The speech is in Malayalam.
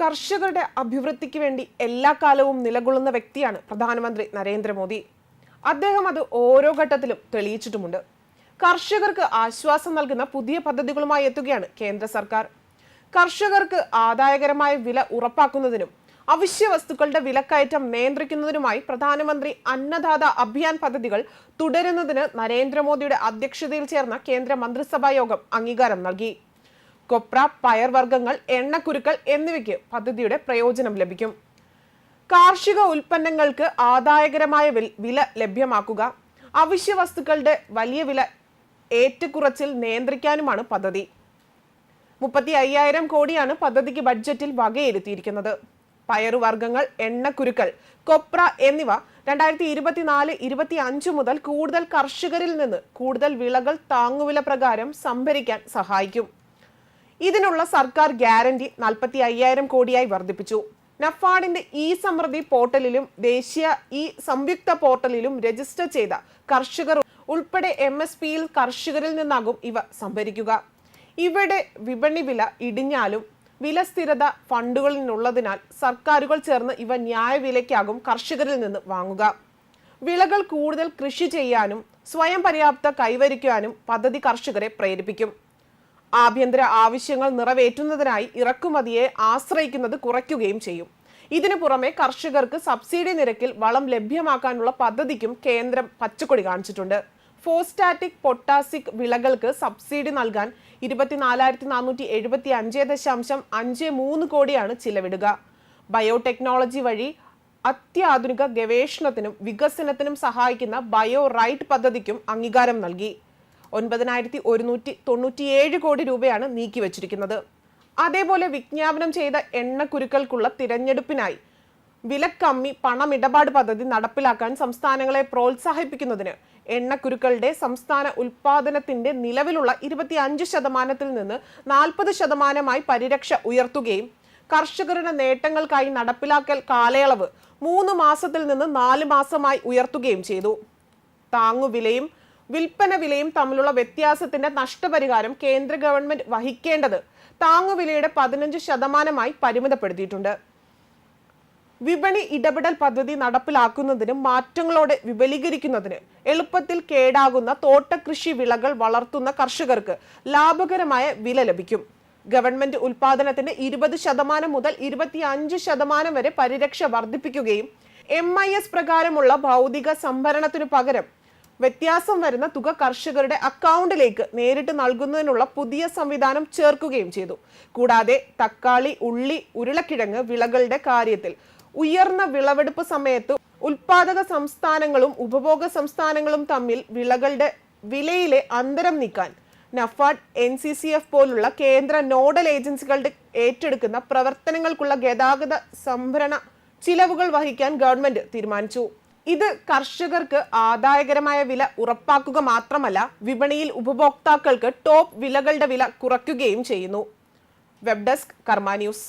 കർഷകരുടെ അഭിവൃദ്ധിക്ക് വേണ്ടി എല്ലാ കാലവും നിലകൊള്ളുന്ന വ്യക്തിയാണ് പ്രധാനമന്ത്രി നരേന്ദ്രമോദി. അദ്ദേഹം അത് ഓരോ ഘട്ടത്തിലും തെളിയിച്ചിട്ടുമുണ്ട്. കർഷകർക്ക് ആശ്വാസം നൽകുന്ന പുതിയ പദ്ധതികളുമായി എത്തുകയാണ് കേന്ദ്ര സർക്കാർ. കർഷകർക്ക് ആദായകരമായ വില ഉറപ്പാക്കുന്നതിനും അവശ്യ വസ്തുക്കളുടെ വിലക്കയറ്റം നിയന്ത്രിക്കുന്നതിനുമായി പ്രധാനമന്ത്രി അന്നദാത അഭിയാൻ പദ്ധതികൾ തുടരുന്നതിന് നരേന്ദ്രമോദിയുടെ അധ്യക്ഷതയിൽ ചേർന്ന കേന്ദ്ര മന്ത്രിസഭാ യോഗം അംഗീകാരം നൽകി. കൊപ്ര പയർവർഗങ്ങൾ എണ്ണക്കുരുക്കൾ എന്നിവയ്ക്ക് പദ്ധതിയുടെ പ്രയോജനം ലഭിക്കും. കാർഷിക ഉൽപ്പന്നങ്ങൾക്ക് ആദായകരമായ വില ലഭ്യമാക്കുക. അവശ്യ വസ്തുക്കളുടെ വലിയ വില ഏറ്റക്കുറച്ചിൽ നിയന്ത്രിക്കാനുമാണ് പദ്ധതി. മുപ്പത്തി അയ്യായിരം കോടിയാണ് പദ്ധതിക്ക് ബഡ്ജറ്റിൽ വകയിരുത്തിയിരിക്കുന്നത്. പയറുവർഗങ്ങൾ എണ്ണക്കുരുക്കൾ കൊപ്ര എന്നിവ രണ്ടായിരത്തി ഇരുപത്തിനാല് ഇരുപത്തി അഞ്ച് മുതൽ കൂടുതൽ കർഷകരിൽ നിന്ന് കൂടുതൽ വിളകൾ താങ്ങുവില പ്രകാരം സംഭരിക്കാൻ സഹായിക്കും. ഇതിനുള്ള സർക്കാർ ഗ്യാരണ്ടി നാൽപ്പത്തി അയ്യായിരം കോടിയായി വർദ്ധിപ്പിച്ചു. നഫാഡിന്റെ ഇ സമൃദ്ധി പോർട്ടലിലും ദേശീയ ഇ സംയുക്ത പോർട്ടലിലും രജിസ്റ്റർ ചെയ്ത കർഷകർ ഉൾപ്പെടെ എം എസ് പിയിൽ കർഷകരിൽ നിന്നാകും ഇവ സംഭരിക്കുക. ഇവിടെ വിപണി വില ഇടിഞ്ഞാലും വില സ്ഥിരത ഫണ്ടുകളിൽ നിന്നുള്ളതിനാൽ സർക്കാരുകൾ ചേർന്ന് ഇവ ന്യായവിലയ്ക്കാകും കർഷകരിൽ നിന്ന് വാങ്ങുക. വിളകൾ കൂടുതൽ കൃഷി ചെയ്യാനും സ്വയം പര്യാപ്ത കൈവരിക്കാനും പദ്ധതി കർഷകരെ പ്രേരിപ്പിക്കും. ആഭ്യന്തര ആവശ്യങ്ങൾ നിറവേറ്റുന്നതിനായി ഇറക്കുമതിയെ ആശ്രയിക്കുന്നത് കുറയ്ക്കുകയും ചെയ്യും. ഇതിനു പുറമെ കർഷകർക്ക് സബ്സിഡി നിരക്കിൽ വളം ലഭ്യമാക്കാനുള്ള പദ്ധതിക്കും കേന്ദ്രം പച്ചക്കൊടി കാണിച്ചിട്ടുണ്ട്. ഫോസ്റ്റാറ്റിക് പൊട്ടാസിക് വിളകൾക്ക് സബ്സിഡി നൽകാൻ ഇരുപത്തിനാലായിരത്തി നാനൂറ്റി എഴുപത്തി അഞ്ച് ദശാംശം അഞ്ച് മൂന്ന് കോടിയാണ് ചിലവിടുക. ബയോടെക്നോളജി വഴി അത്യാധുനിക ഗവേഷണത്തിനും വികസനത്തിനും സഹായിക്കുന്ന ബയോ റൈറ്റ് പദ്ധതിക്കും അംഗീകാരം നൽകി. ഒൻപതിനായിരത്തി ഒരുന്നൂറ്റി തൊണ്ണൂറ്റിയേഴ് കോടി രൂപയാണ് നീക്കിവച്ചിരിക്കുന്നത്. അതേപോലെ വിജ്ഞാപനം ചെയ്ത എണ്ണക്കുരുക്കൾക്കുള്ള തിരഞ്ഞെടുപ്പിനായി വിലക്കമ്മി പണമിടപാട് പദ്ധതി നടപ്പിലാക്കാൻ സംസ്ഥാനങ്ങളെ പ്രോത്സാഹിപ്പിക്കുന്നതിന് എണ്ണക്കുരുക്കളുടെ സംസ്ഥാന ഉൽപാദനത്തിന്റെ നിലവിലുള്ള ഇരുപത്തി അഞ്ച് ശതമാനത്തിൽ നിന്ന് നാൽപ്പത് ശതമാനമായി പരിരക്ഷ ഉയർത്തുകയും കർഷകരുടെ നേട്ടങ്ങൾക്കായി നടപ്പിലാക്കൽ കാലയളവ് മൂന്ന് മാസത്തിൽ നിന്ന് നാല് മാസമായി ഉയർത്തുകയും ചെയ്തു. താങ്ങുവിലയും വിൽപ്പന വിലയും തമ്മിലുള്ള വ്യത്യാസത്തിന്റെ നഷ്ടപരിഹാരം കേന്ദ്ര ഗവൺമെന്റ് വഹിക്കേണ്ടത് താങ്ങുവിലയുടെ പതിനഞ്ച് ശതമാനമായി പരിമിതപ്പെടുത്തിയിട്ടുണ്ട്. വിപണി ഇടപെടൽ പദ്ധതി നടപ്പിലാക്കുന്നതിന് മാറ്റങ്ങളോടെ വിപുലീകരിക്കുന്നതിന് എളുപ്പത്തിൽ കേടാകുന്ന തോട്ടകൃഷി വിളകൾ വളർത്തുന്ന കർഷകർക്ക് ലാഭകരമായ വില ലഭിക്കും. ഗവൺമെന്റ് ഉൽപാദനത്തിന്റെ ഇരുപത് ശതമാനം മുതൽ ഇരുപത്തി അഞ്ച് ശതമാനം വരെ പരിരക്ഷ വർദ്ധിപ്പിക്കുകയും എം ഐ എസ് പ്രകാരമുള്ള ഭൗതിക സംഭരണത്തിനു പകരം വ്യത്യാസം വരുന്ന തുക കർഷകരുടെ അക്കൗണ്ടിലേക്ക് നേരിട്ട് നൽകുന്നതിനുള്ള പുതിയ സംവിധാനം ചേർക്കുകയും ചെയ്തു. കൂടാതെ തക്കാളി ഉള്ളി ഉരുളക്കിഴങ്ങ് വിളകളുടെ കാര്യത്തിൽ ഉയർന്ന വിളവെടുപ്പ് സമയത്ത് ഉൽപാദക സംസ്ഥാനങ്ങളും ഉപഭോഗ സംസ്ഥാനങ്ങളും തമ്മിൽ വിളകളുടെ വിലയിലെ അന്തരം നീക്കാൻ NAFED N C C F പോലുള്ള കേന്ദ്ര നോഡൽ ഏജൻസികളുടെ ഏറ്റെടുക്കുന്ന പ്രവർത്തനങ്ങൾക്കുള്ള ഗതാഗത സംഭരണ ചിലവുകൾ വഹിക്കാൻ ഗവൺമെന്റ് തീരുമാനിച്ചു. ഇത് കർഷകർക്ക് ആദായകരമായ വില ഉറപ്പാക്കുക മാത്രമല്ല വിപണിയിൽ ഉപഭോക്താക്കൾക്ക് ടോപ്പ് വിലകളുടെ വില കുറയ്ക്കുകയും ചെയ്യുന്നു. Web desk Karma news.